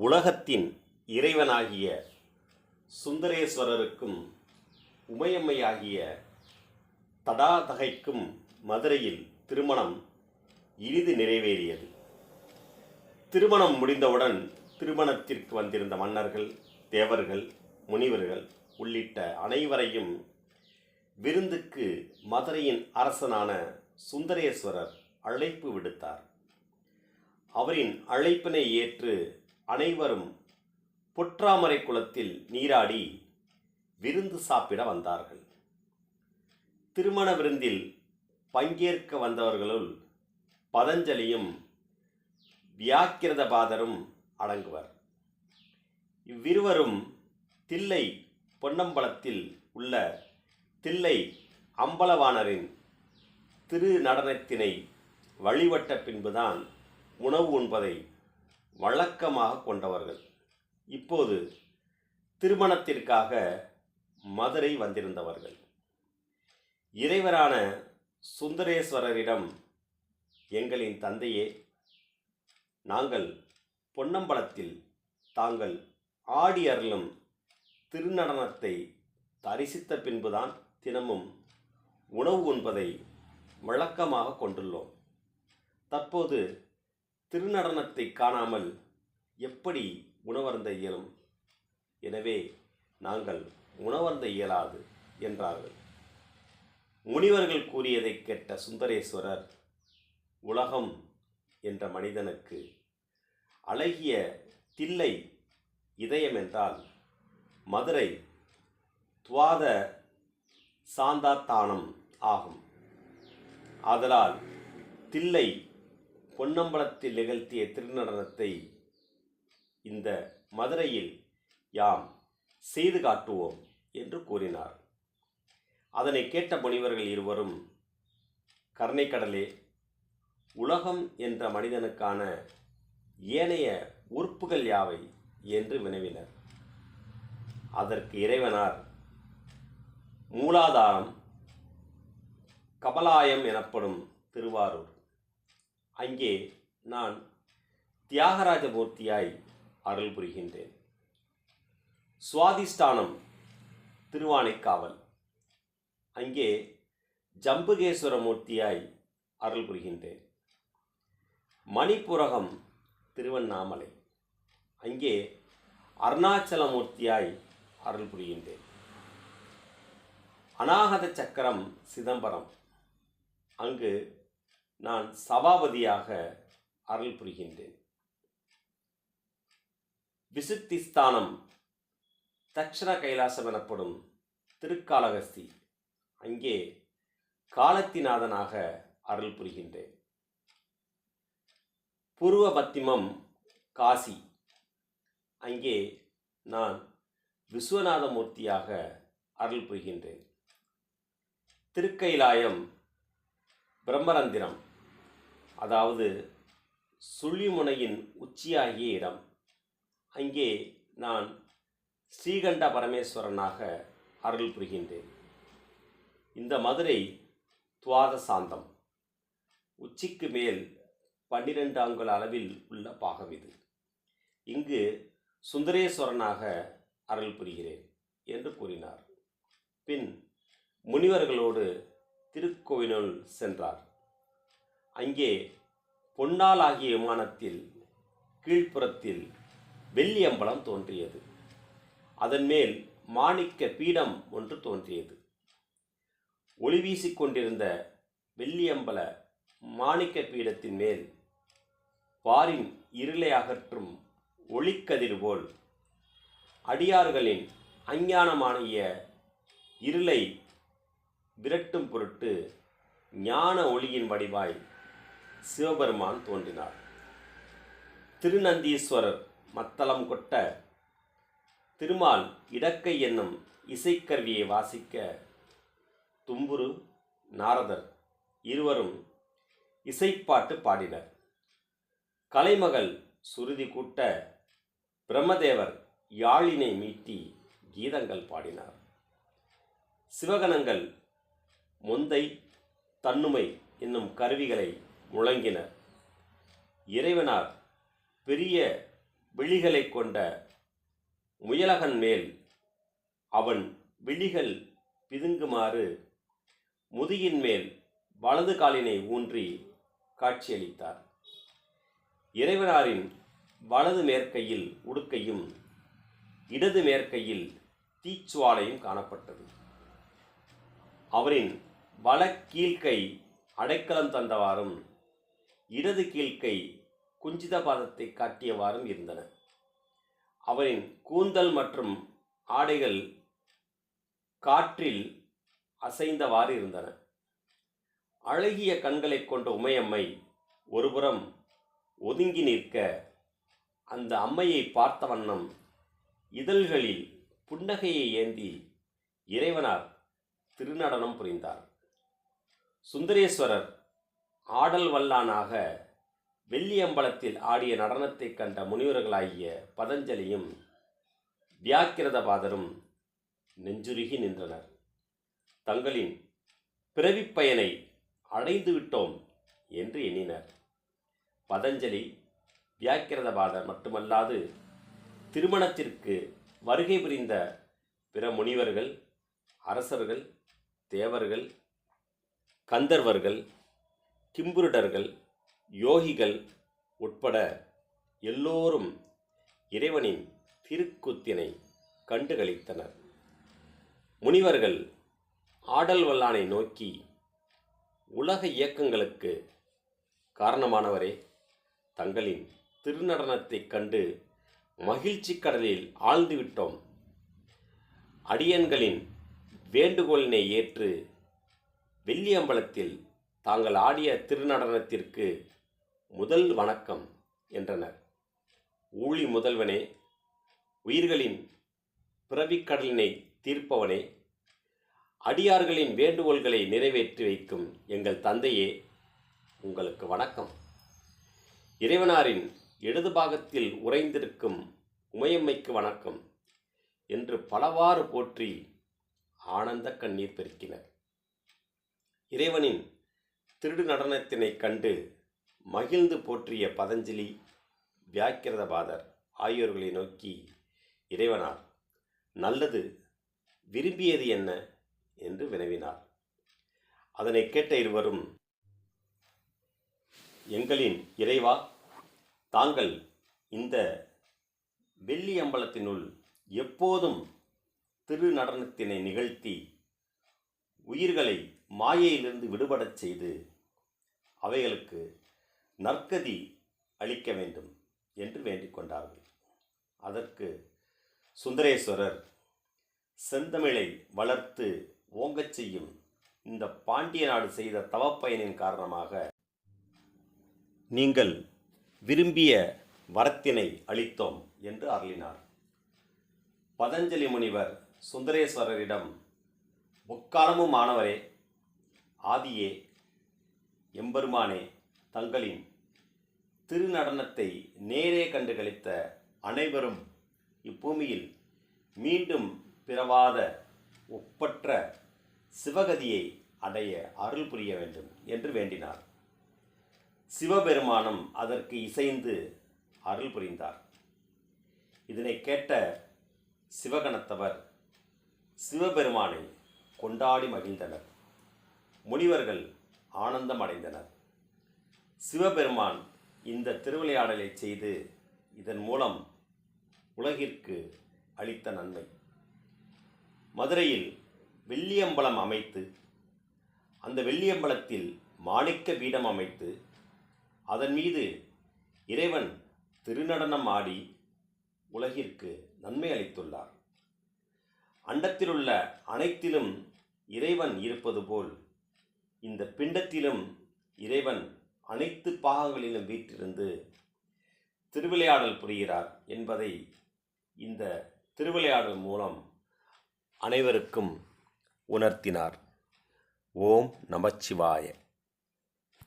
உலகத்தின் இறைவனாகிய சுந்தரேஸ்வரருக்கும் உமையம்மையாகிய தடாதகைக்கும் மதுரையில் திருமணம் இனிது நிறைவேறியது. திருமணம் முடிந்தவுடன் திருமணத்திற்கு வந்திருந்த மன்னர்கள் தேவர்கள் முனிவர்கள் உள்ளிட்ட அனைவரையும் விருந்துக்கு மதுரையின் அரசனான சுந்தரேஸ்வரர் அழைப்பு விடுத்தார். அவரின் அழைப்பினை ஏற்று அனைவரும் பொற்றாமரை குளத்தில் நீராடி விருந்து சாப்பிட வந்தார்கள். திருமண விருந்தில் பங்கேற்க வந்தவர்களுள் பதஞ்சலியும் வியாக்கிரதபாதரும் அடங்குவர். இவ்விருவரும் தில்லை பொன்னம்பலத்தில் உள்ள தில்லை அம்பலவாணரின் திரு நடனத்தினை வழிபட்ட பின்புதான் உணவு உண்பதை வழக்கமாக கொண்டவர்கள். இப்போது திருமணத்திற்காக மதுரை வந்திருந்தவர்கள். இறைவரான சுந்தரேஸ்வரரிடம் எங்களின் தந்தையே நாங்கள் பொன்னம்பலத்தில் தாங்கள் ஆடி அருளும் திருநடனத்தை தரிசித்த பின்புதான் தினமும் உணவு உண்பதை வழக்கமாக கொண்டுள்ளோம். தற்போது திருநடனத்தை காணாமல் எப்படி உணவருந்த இயலும்? எனவே நாங்கள் உணவருந்த இயலாது என்றார்கள். முனிவர்கள் கூறியதை கேட்ட சுந்தரேஸ்வரர் உலகம் என்ற மனிதனுக்கு அழகிய தில்லை இதயம் என்றால் மதுரை துவாத சாந்தாத்தானம் ஆகும். ஆதலால் தில்லை பொன்னம்பலத்தில் நிகழ்த்திய திருநடனத்தை இந்த மதுரையில் யாம் செய்து காட்டுவோம் என்று கூறினார். அதனை கேட்ட முனிவர்கள் இருவரும் கருணைக்கடலே உலகம் என்ற மனிதனுக்கான ஏனைய உறுப்புகள் யாவை? என்று வினவினர். அதற்கு இறைவனார் மூலாதாரம் கபலாயம் எனப்படும் திருவாரூர். அங்கே நான் தியாகராஜ மூர்த்தியாய் அருள் புரிகின்றேன். சுவாதிஷ்டானம் திருவானைக்காவல். அங்கே ஜம்புகேஸ்வர மூர்த்தியாய் அருள் புரிகின்றேன். மணிப்புரகம் திருவண்ணாமலை. அங்கே அருணாச்சலமூர்த்தியாய் அருள் புரிகின்றேன். அநாகத சக்கரம் சிதம்பரம். அங்கு நான் சபாபதியாக அருள் புரிகின்றேன். விசுத்திஸ்தானம் தக்ஷண கைலாசம் எனப்படும் திருக்காலகஸ்தி அங்கே காலத்திநாதனாக அருள் புரிகின்றேன். பூர்வ பத்திமம் காசி அங்கே நான் விஸ்வநாதமூர்த்தியாக அருள் புரிகின்றேன். திருக்கைலாயம் பிரம்மரந்திரம் அதாவது சுழிமுனையின் உச்சியாகிய இடம். அங்கே நான் ஸ்ரீகண்ட பரமேஸ்வரனாக அருள் புரிகின்றேன். இந்த மதுரை துவாத சாந்தம் உச்சிக்கு மேல் பன்னிரண்டு அங்குல அளவில் உள்ள பாகம் இது. இங்கு சுந்தரேஸ்வரனாக அருள் புரிகிறேன் என்று கூறினார். பின் முனிவர்களோடு திருக்கோயிலுள் சென்றார். அங்கே பொன்னால் ஆகிய விமானத்தில் கீழ்ப்புறத்தில் வெள்ளி அம்பலம் தோன்றியது. அதன் மேல் மாணிக்க பீடம் ஒன்று தோன்றியது. ஒளி வீசிக் கொண்டிருந்த வெள்ளியம்பல மாணிக்க பீடத்தின் மேல் பாரின் இருளை அகற்றும் ஒளிக்கதிர் போல் அடியார்களின் அஞ்ஞானமானிய இருளை விரட்டும் பொருட்டு ஞான ஒளியின் வடிவாய் சிவபெருமான் தோன்றினார். திருநந்தீஸ்வரர் மத்தளம் கொட்ட திருமால் இடக்கை என்னும் இசைக்கருவியை வாசிக்க தும்புரு நாரதர் இருவரும் இசைப்பாட்டு பாடினர். கலைமகள் சுருதி கூட்ட பிரம்மதேவர் யாழினை மீட்டி கீதங்கள் பாடினார். சிவகணங்கள் முந்தை தன்னுமை என்னும் கருவிகளை முழங்கின. இறைவனார் பெரிய விழிகளை கொண்ட முயலகன் மேல் அவன் விழிகள் பிதுங்குமாறு முதுகின் மேல் வலது காலினை ஊன்றி காட்சியளித்தார். இறைவனாரின் வலது மேற்கையில் உடுக்கையும் இடது மேற்கையில் தீச்சுவாலையும் காணப்பட்டது. அவரின் வல கீழ்க்கை அடைக்கலம் தந்தவாறும் இடது கீழ்க்கை குஞ்சித பாதத்தை காட்டியவாறும் இருந்தன. அவரின் கூந்தல் மற்றும் ஆடைகள் காற்றில் அசைந்தவாறு இருந்தன. அழகிய கண்களைக் கொண்ட உமையம்மை ஒருபுறம் ஒதுங்கி நிற்க அந்த அம்மையை பார்த்த வண்ணம் இதழ்களில் புன்னகையை ஏந்தி இறைவனார் திருநடனம் புரிந்தார். சுந்தரேஸ்வரர் ஆடல் வல்லானாக வெள்ளியம்பலத்தில் ஆடிய நடனத்தைக் கண்ட முனிவர்களாகிய பதஞ்சலியும் வியாக்கிரதபாதரும் நெஞ்சுருகி நின்றனர். தங்களின் பிறவிப்பயனை அடைந்து விட்டோம் என்று எண்ணினர். பதஞ்சலி வியாக்கிரதபாதர் மட்டுமல்லாது திருமணத்திற்கு வருகை புரிந்த பிற முனிவர்கள் அரசர்கள் தேவர்கள் கந்தர்வர்கள் கிம்புருடர்கள் யோகிகள் உட்பட எல்லோரும் இறைவனின் திருக்குத்தினை கண்டுகளித்தனர். முனிவர்கள் ஆடல் வல்லானை நோக்கி உலக இயக்கங்களுக்கு காரணமானவரே தங்களின் திருநடனத்தைக் கண்டு மகிழ்ச்சி கடலில் ஆழ்ந்துவிட்டோம். அடியன்களின் வேண்டுகோளினை ஏற்று வெள்ளியம்பலத்தில் தாங்கள் ஆடிய திருநடனத்திற்கு முதல் வணக்கம் என்றனர். ஊழி முதல்வனே உயிர்களின் பிறவிக்கடலினை தீர்ப்பவனே அடியார்களின் வேண்டுகோள்களை நிறைவேற்றி வைக்கும் எங்கள் தந்தையே உங்களுக்கு வணக்கம். இறைவனாரின் இடது பாகத்தில் உறைந்திருக்கும் உமையம்மைக்கு வணக்கம் என்று பலவாறு போற்றி ஆனந்த கண்ணீர் பெருக்கினர். இறைவனின் திருடு நடனத்தினை கண்டு மகிழ்ந்து போற்றிய பதஞ்சலி வியாக்கிரதபாதர் ஆகியோர்களை நோக்கி இறைவனார் நல்லது விரும்பியது என்ன? என்று வினவினார். அதனை கேட்ட இருவரும் எங்களின் இறைவா தாங்கள் இந்த வெள்ளி அம்பலத்தினுள் எப்போதும் திரு நடனத்தினை நிகழ்த்தி உயிர்களை மாயையிலிருந்து விடுபடச் செய்து அவைகளுக்கு நற்கதி அளிக்க வேண்டும் என்று வேண்டிக் கொண்டார்கள். அதற்கு சுந்தரேஸ்வரர் செந்தமிழை வளர்த்து ஓங்கச் செய்யும் இந்த பாண்டிய நாடு செய்த தவப்பயனின் காரணமாக நீங்கள் விரும்பிய வரத்தினை அளித்தோம் என்று அருளினார். பதஞ்சலி முனிவர் சுந்தரேஸ்வரரிடம் முக்காலமும் மாணவரே ஆதியே எம்பெருமானே தங்களின் திருநடனத்தை நேரே கண்டு கழித்த அனைவரும் இப்பூமியில் மீண்டும் பிறவாத ஒப்பற்ற சிவகதியை அடைய அருள் புரிய வேண்டும் என்று வேண்டினார். சிவபெருமானம் அதற்கு இசைந்து அருள் புரிந்தார். இதனை கேட்ட சிவகணத்தவர் சிவபெருமானை கொண்டாடி மகிழ்ந்தனர். முனிவர்கள் ஆனந்தம் அடைந்தனர். சிவபெருமான் இந்த திருவிளையாடலை செய்து இதன் மூலம் உலகிற்கு அளித்த நன்மை. மதுரையில் வெள்ளியம்பலம் அமைத்து அந்த வெள்ளியம்பலத்தில் மாணிக்க பீடம் அமைத்து அதன் மீது இறைவன் திருநடனம் ஆடி உலகிற்கு நன்மை அளித்துள்ளார். அண்டத்திலுள்ள அனைத்திலும் இறைவன் இருப்பது போல் இந்த பிண்டத்திலும் இறைவன் அனைத்து பாகங்களிலும் வீற்றிருந்து திருவிளையாடல் புரிகிறார் என்பதை இந்த திருவிளையாடல் மூலம் அனைவருக்கும் உணர்த்தினார். ஓம் நமச்சிவாய.